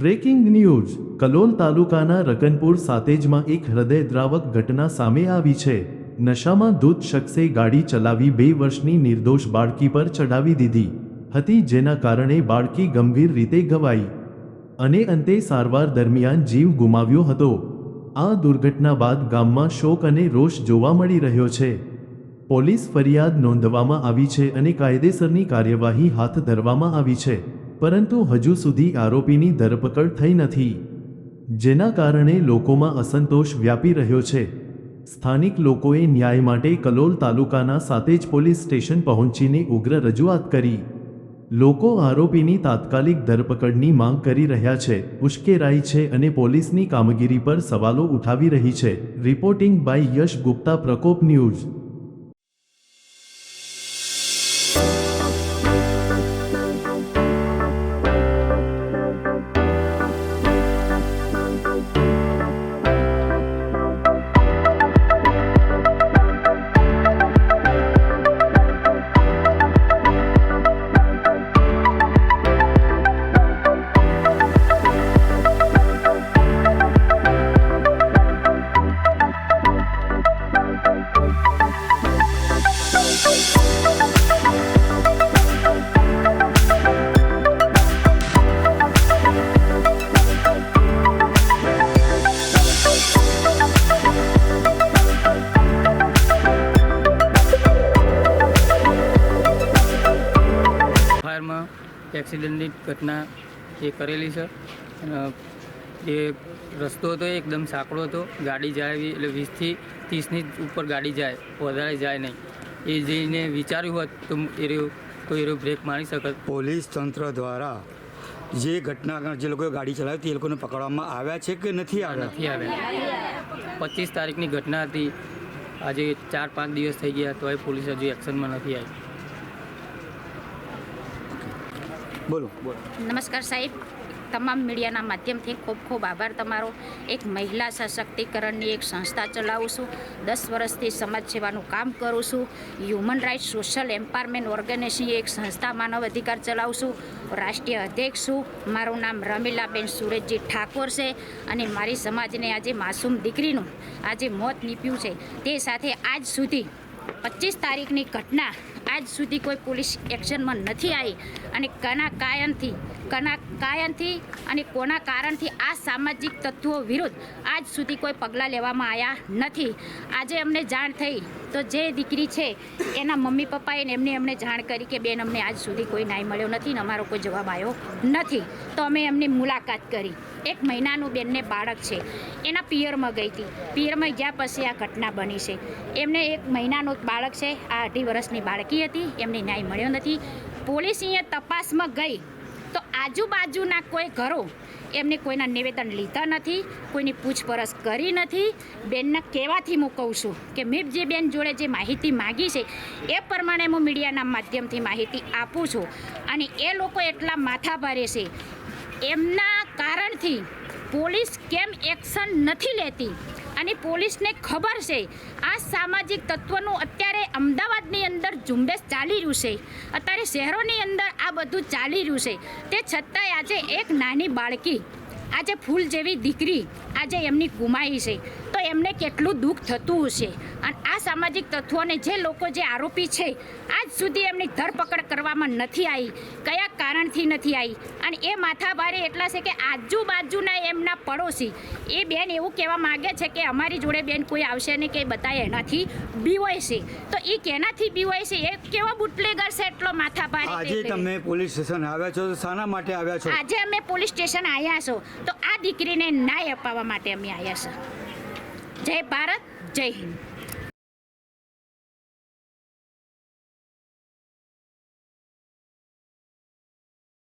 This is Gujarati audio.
Breaking news. કલોલ તાલુકાના રકનપુર સાતેજમાં એક હૃદયદ્રાવક ઘટના સામે આવી છે. નશામાં દૂધ શખ્સે ગાડી ચલાવી બે વર્ષની નિર્દોષ બાળકી પર ચડાવી દીધી. હતી જેના કારણે બાળકી ગંભીર રીતે ઘવાઈ. અને અંતે સારવાર દરમિયાન જીવ ગુમાવ્યો હતો. આ દુર્ઘટના બાદ ગામમાં શોક અને રોષ જોવા મળી રહ્યો છે. પોલીસ ફરિયાદ નોંધવામાં આવી છે અને કાયદેસરની કાર્યવાહી હાથ ધરવામાં આવી છે. પરંતુ હજુ સુધી આરોપીની ધરપકડ થઈ નથી. જેના કારણે લોકોમાં અસંતોષ વ્યાપી રહ્યો છે. સ્થાનિક લોકોએ ન્યાય માટે કલોલ તાલુકાના સાતેજ પોલીસ સ્ટેશન પહોંચીને ઉગ્ર રજૂઆત કરી. લોકો આરોપીની તાત્કાલિક ધરપકડની માંગ કરી રહ્યા છે, ઉશ્કેરાઈ છે અને પોલીસની કામગીરી પર સવાલો ઉઠાવી રહી છે. Reporting by Yash Gupta Prakop news. એક્સિડન્ટની ઘટના એ કરેલી છે. અને એ રસ્તો હતો એકદમ સાંકડો હતો. ગાડી જાય એવી એટલે વીસથી ત્રીસની ઉપર ગાડી જાય વધારે જાય નહીં. એ જઈને વિચાર્યું હોત તો એ તો એ બ્રેક મારી શકત. પોલીસ તંત્ર દ્વારા જે ઘટના જે લોકોએ ગાડી ચલાવી હતી એ લોકોને પકડવામાં આવ્યા છે કે નથી આવ્યા? નથી આવ્યા. પચીસ તારીખની ઘટના હતી. આજે ચાર પાંચ દિવસ થઈ ગયા તોય પોલીસ હજુ એક્શનમાં નથી આવી. બોલો. નમસ્કાર સાહેબ. તમામ મીડિયાના માધ્યમથી ખૂબ ખૂબ આભાર તમારો. એક મહિલા સશક્તિકરણની એક સંસ્થા ચલાવું છું. દસ વર્ષથી સમાજ સેવાનું કામ કરું છું. હ્યુમન રાઇટ્સ સોશિયલ એમ્પાવરમેન્ટ ઓર્ગેનાઇઝની એક સંસ્થા માનવ અધિકાર ચલાવું છું. રાષ્ટ્રીય અધ્યક્ષ છું. મારું નામ રમીલાબેન સુરેશજી ઠાકોર છે અને મારી સમાજને આજે માસૂમ દીકરીનું આજે મોત નીપ્યું છે. તે સાથે આજ સુધી પચીસ તારીખની ઘટના આજ સુધી કોઈ પોલીસ એક્શનમાં નથી આવી અને કના કાયનથી કના કાયનથી અને કોના કારણથી આ સામાજિક તત્વો વિરુદ્ધ આજ સુધી કોઈ પગલાં લેવામાં આવ્યા નથી. આજે અમને જાણ થઈ તો જે દીકરી છે એના મમ્મી પપ્પાએ એમને એમને જાણ કરી કે બેન, અમને આજ સુધી કોઈ ન્યાય મળ્યો નથી ને અમારો કોઈ જવાબ આવ્યો નથી. તો અમે એમની મુલાકાત કરી. એક મહિનાનું બેનને બાળક છે. એના પિયરમાં ગઈ હતી. પિયરમાં ગયા પછી આ ઘટના બની છે. એમને એક મહિનાનું બાળક છે. આ અઢી વર્ષની બાળકી હતી. એમને ન્યાય મળ્યો નથી. પોલીસ અહીંયા તપાસમાં ગઈ. આજુબાજુના કોઈ ઘરો એમને કોઈના નિવેદન લીધા નથી, કોઈની પૂછપરછ કરી નથી. બેનના કહેવાથી હું કહું છું કે મેં જે બેન જોડે જે માહિતી માગી છે, એ પ્રમાણે હું મીડિયાના માધ્યમથી માહિતી આપું છું. અને એ લોકો એટલા માથા ભરે છે. એમના કારણથી પોલીસ કેમ એક્શન નથી લેતી? અને પોલીસને ખબર છે, આ સામાજિક તત્વનું અત્યારે અમદાવાદની અંદર ઝુંબેશ ચાલી રહ્યું છે. અત્યારે શહેરોની અંદર આ બધું ચાલી રહ્યું છે. તે છતાંય આજે એક નાની બાળકી, આજે ફૂલ જેવી દીકરી આજે એમની ગુમાઈ છે. તો એમને કેટલું દુઃખ થતું હશે. અને આ સામાજિક તત્વોને જે લોકો જે આરોપી છે આજ સુધી એમની ધરપકડ કરવામાં નથી આવી કયા કારણથી નથી આવી. અને એ માથાભારે એટલા છે કે આજુબાજુના એમના પડોશી એ બેન એવું કહેવા માગે છે કે અમારી જોડે બેન કોઈ આવશે ને કે બતાવે એનાથી બીવાય છે. તો એ કેનાથી બીવાય છે? એ કેવા બુટલેગર છે એટલો માથાભારે આજે તમે પોલીસ સ્ટેશન આવ્યા છો તો શાના માટે આવ્યા છો? આજે અમે પોલીસ સ્ટેશન આવ્યા છો. તો આ દીકરીને ન્યાય અપાવવા માટે અમે આવ્યા છે જય ભારત જય હિન્દ.